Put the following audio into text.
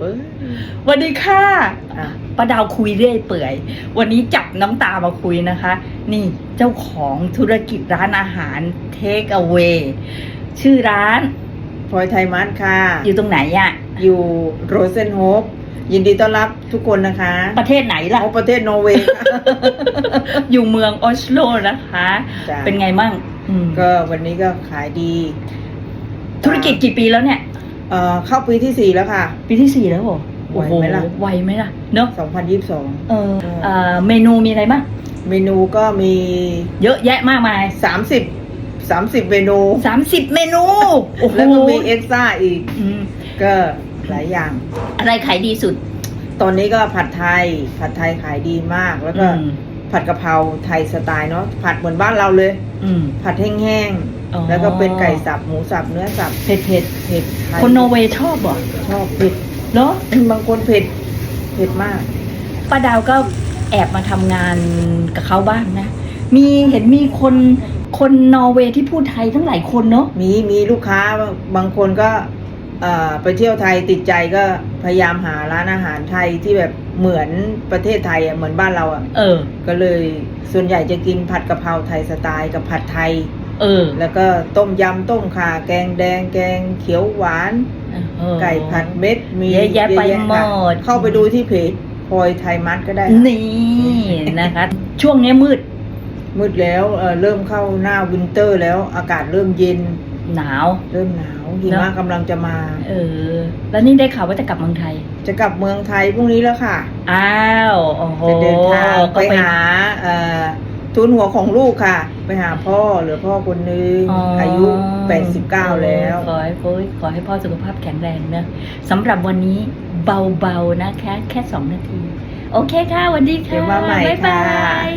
เอ้ยสวัสดีค่ะอะป้าดาวคุยเรื่อยเปื่อย วันนี้จับน้ำตามาคุยนะคะ นี่เจ้าของธุรกิจร้านอาหาร Take Away ชื่อร้านพลอยไทยมัสค่ะ อยู่ตรงไหนอะอยู่โรเซนโฮปยินดีต้อนรับทุกคนนะคะ ประเทศไหนล่ะโอ้ประเทศนอร์เวย์ค่ะอยู่เมืองออสโลนะคะจ้ะเป็นไงมั่งอืมก็วันนี้ก็ขายดี ธุรกิจกี่ปีแล้วเนี่ย เอ่อเข้าปีที่สี่แล้วค่ะ ปีที่สี่แล้วเหรอไหวไหมล่ะโอ้โไวไหมล่ะ เนอะ2022 เออเอ่อเมนูมีอะไรบ้าง เมนูก็มี เยอะแยะมากมาย30 30 เมนู สามสิบเมนูโอ้โหแล้วก็มีเอ็กซ์ตร้าอีก อืมก็หลายอย่าง อะไรขายดีสุดตอนนี้ก็ผัดไทย ผัดไทยขายดีมาก แล้วก็อืมผัดกะเพราไทยสไตล์เนาะ ผัดเหมือนบ้านเราเลย อืม ผัดแห้ง อ๋อๆแล้วก็เป็นไก่สับหมูสับเนื้อสับเผ็ดเผ็ดเผ็ดไทยคนนอร์เวย์ชอบเหรอชอบเผ็ด เนาะบางคนเผ็ดเผ็ดมาก ป้าดาวก็แอบมาทำงานกับเขาบ้างนะ มีเห็นมีคนคนนอร์เวย์ที่พูดไทยทั้งหลายคนเนาะมีมีลูกค้าบางคนก็เอ่อไปเที่ยวไทยติดใจก็พยายามหาร้านอาหารไทยที่แบบเหมือนประเทศไทยอะเหมือนบ้านเราอะเออ ก็เลยส่วนใหญ่จะกินผัดกะเพราไทยสไตล์กับผัดไทย เออแล้วก็ต้มยำต้มข่าแกงแดงแกงเขียวหวาน เออไก่ผัดเม็ดมีเยอะแยะไปหมค่ะดเข้าไปดูที่เพจพลอยไทยมัดก็ได้ค่ะนี่นะคะ ช่วงนี้มืดมืดแล้วเอ่อเริ่มเข้าหน้าวินเตอร์แล้วอากาศเริ่มเย็น หนาว เริ่มหนาวหิเนมะอะกำลังจะมา เออ แล้วนี่ได้ข่าวว่าจะกลับเมืองไทย จะกลับเมืองไทยพรุ่งนี้แล้วค่ะอ้าว โอ้โหจะเดินทางก็ไปหาเอ่อ ทุนหัวของลูกค่ะ ไปหาพ่อเหลือพ่อคนนึงอายุ 89 แล้ว ขอให้พ่อขอให้พ่อสุขภาพแข็งแรงเนอะสำหรับวันนี้เบาๆนะคะ แค่สองนาที โอเคค่ะสวันดีค่ะเดี๋ยวมาใหม่บ๊ายบาค่ะ ย